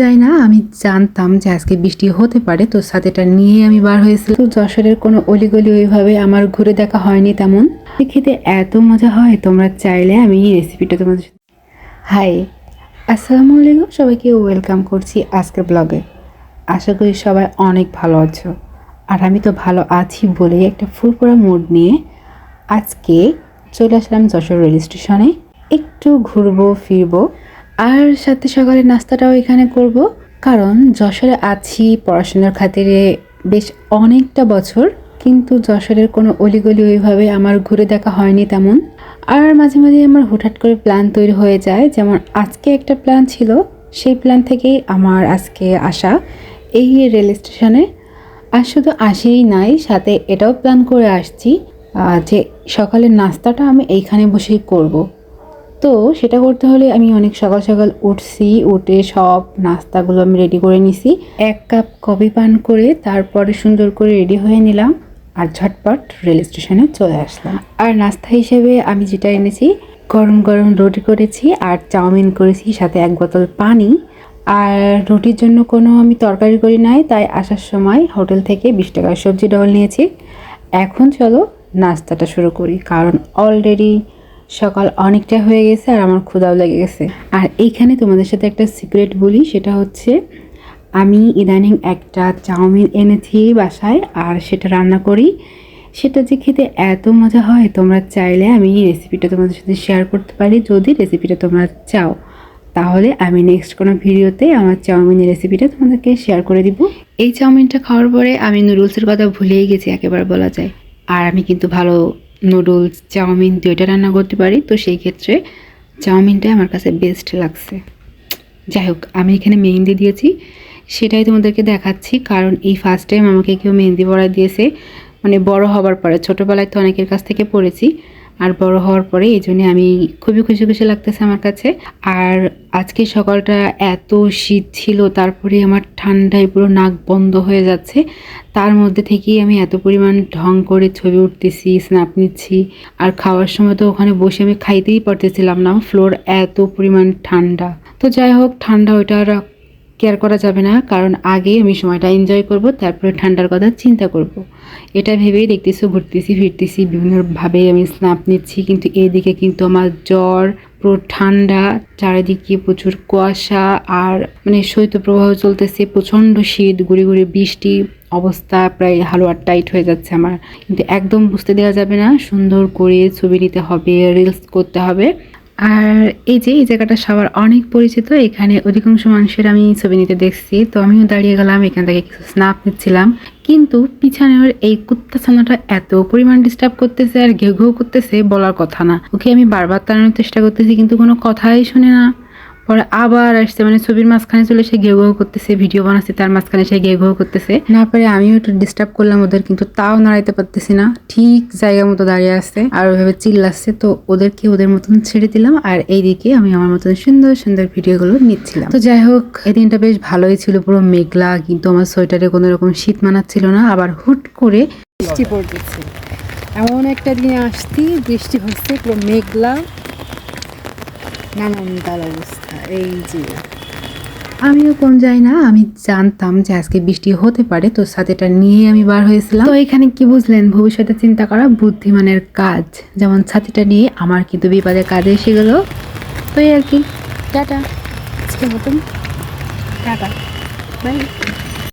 যাই না, আমি জানতাম যে আজকে বৃষ্টি হতে পারে, তো সাথেটা নিয়ে আমি বার হয়েছিলাম। তো যশোরের কোনো অলিগলি ওইভাবে আমার ঘুরে দেখা হয়নি তেমন। খেতে এত মজা হয়, তোমরা চাইলে আমি এই রেসিপিটা তোমাদের হাই, আসসালামু আলাইকুম। সবাইকে ওয়েলকাম করছি আজকের ব্লগে আশা করি সবাই অনেক ভালো আছো। আর আমি তো ভালো আছি বলে একটা ফুরফুরা মুড নিয়ে আজকে চলে আসলাম যশোর রেল স্টেশনে। একটু ঘুরবো, ফিরবো। আর সাথে সকালে নাস্তাটাও এখানে করব। কারণ যশোরে আছি, পড়াশোনার খাতিরে বেশ অনেকটা বছর, কিন্তু যশোরের কোনো অলিগলি ওইভাবে আমার ঘুরে দেখা হয়নি তেমন। আর মাঝে মাঝে আমার হুটহাট করে প্ল্যান তৈরি হয়ে যায়, যেমন আজকে একটা প্ল্যান ছিল, সেই প্ল্যান থেকেই আমার আজকে আসা এই রেল স্টেশনে আর শুধু আসেই নাই, সাথে এটাও প্ল্যান করে আসছি যে সকালের নাস্তাটা আমি এইখানে বসেই করব। তো সেটা করতে হলে আমি অনেক সকাল সকাল উঠছি, উঠে সব নাস্তাগুলো আমি রেডি করে নিছি। এক কাপ কফি পান করে তারপরে সুন্দর করে রেডি হয়ে নিলাম আর ঝটপট রেল স্টেশনে চলে আসলাম। আর নাস্তা হিসেবে আমি যেটা এনেছি, গরম গরম রুটি করেছি আর চাউমিন করেছি, সাথে এক বোতল পানি। আর রুটির জন্য কোনো আমি তরকারি করি নাই, তাই আসার সময় হোটেল থেকে বিশ টাকার সবজি ডবল নিয়েছি। এখন চলো নাস্তাটা শুরু করি, কারণ অলরেডি সকাল অনেকটা হয়ে গেছে আর আমার ক্ষুধাও লেগে গেছে। আর এইখানে তোমাদের সাথে একটা সিক্রেট বলি, সেটা হচ্ছে আমি ইদানিং একটা চাউমিন এনেছি বাসায় আর সেটা রান্না করি। সেটা যে খেতে এত মজা হয়, তোমরা চাইলে আমি এই রেসিপিটা তোমাদের সাথে শেয়ার করতে পারি। যদি রেসিপিটা তোমরা চাও, তাহলে আমি নেক্সট কোনো ভিডিওতে আমার চাউমিনের রেসিপিটা তোমাদেরকে শেয়ার করে দিব। এই চাউমিনটা খাওয়ার পরে আমি নুডলসের কথা ভুলেই গেছি, একেবারে বলা যায়। আর আমি কিন্তু ভালো নুডলস, চাউমিন দুইটা রান্না করতে পারি। তো সেই ক্ষেত্রে চাউমিনটাই আমার কাছে বেস্ট লাগছে। যাই হোক, আমি এখানে মেহেন্দি দিয়েছি। সেটাই তোমাদেরকে দেখাচ্ছি, কারণ এই ফার্স্ট টাইম আমাকে কেউ মেহেন্দি পড়া দিয়েছে। মানে বড় হবার পরে, ছোটোবেলায় তো অনেকের কাছ থেকে পড়েছি। আর বড় হওয়ার পরে এই জন্যে আমি খুবই খুশি খুশি লাগতেছে আমার কাছে। আর আজকে সকালটা এত শীত ছিল, তারপরে আমার ঠান্ডায় পুরো নাক বন্ধ হয়ে যাচ্ছে। তার মধ্যে থেকেই আমি এত পরিমাণ ঢং করে ছবি উঠতেছি স্ন্যাপ নিচ্ছি। আর খাওয়ার সময় তো ওখানে বসে আমি খাইতেই পারতেছিলাম না ফ্লোর এত পরিমাণ ঠান্ডা। তো যাই হোক, ঠান্ডা ওইটা আর কেয়ার করা যাবে না, কারণ আগে আমি সময়টা এনজয় করব, তারপরে ঠান্ডার কথা চিন্তা করব। এটা ভেবেই দেখতেছি, ঘুরতেছি, ফিরতেছি, বিভিন্নভাবে আমি স্নাপ নিচ্ছি, কিন্তু এদিকে কিন্তু আমার জ্বর, পুরো ঠান্ডা, চারিদিকে প্রচুর কুয়াশা, আর মানে শৈত্যপ্রবাহ চলতেছে, প্রচণ্ড শীত, গুড়ি গুড়ি বৃষ্টি, অবস্থা প্রায় হালুয়ার টাইট হয়ে যাচ্ছে আমার কিন্তু একদম বুঝতে দেওয়া যাবে না, সুন্দর করে ছবি নিতে হবে রিলস করতে হবে আর এই যে, এই জায়গাটা সবার অনেক পরিচিত। এখানে অধিকাংশ মানুষের আমি ছবি নিতে দেখছি। তো আমিও দাঁড়িয়ে গেলাম, এখান থেকে কিছু স্নাপ নিচ্ছিলাম। কিন্তু পিছানের এই কুত্তা ছানাটা এত পরিমাণ ডিস্টার্ব করতেছে আর ঘেউ ঘেউ করতেছে বলার কথা না। ওকে আমি বারবার তাড়ানোর চেষ্টা করতেছি, কিন্তু কোনো কথাই শুনে না। পরে আবার আসছে মানে ছবির মাঝখানে চলে সে ঘেউ ঘেউ করতেছে ভিডিও বানাচ্ছে তার মাঝখানে সে ঘেউ ঘেউ করতেছে। না পারে আমিও একটু ডিস্টার্ব করলাম ওদের কিন্তু তাও নাড়াইতে পারতেছি না। ঠিক জায়গা মতো দাঁড়িয়ে আসছে আর ওইভাবে চিল্লাচ্ছে তো ওদেরকে ওদের মতন ছেড়ে দিলাম আর এইদিকে আমি আমার মতন সুন্দর সুন্দর ভিডিওগুলো নিচ্ছিলাম। তো যাই হোক এই দিনটা বেশ ভালোই ছিল পুরো মেঘলা কিন্তু আমার সোয়েটারে কোনো রকম শীত মানাচ্ছিল না আবার হুট করে বৃষ্টি পড়তেছে। এমন একটা দিনে আসতি বৃষ্টি হচ্ছে পুরো মেঘলা। নানান তাল অবস্থা এই যে আমিও কোন যাই না আমি জানতাম যে আজকে বৃষ্টি হতে পারে তো সাথেটা নিয়ে আমি বার হয়েছিলাম তো এখানে কি বুঝলেন ভবিষ্যতে চিন্তা করা বুদ্ধিমানের কাজ যেমন ছাতিটা নিয়ে আমার কিন্তু বিপদের কাজে এসে গেল তো এই আর কি টাটা আজকের মতন টাটা বাই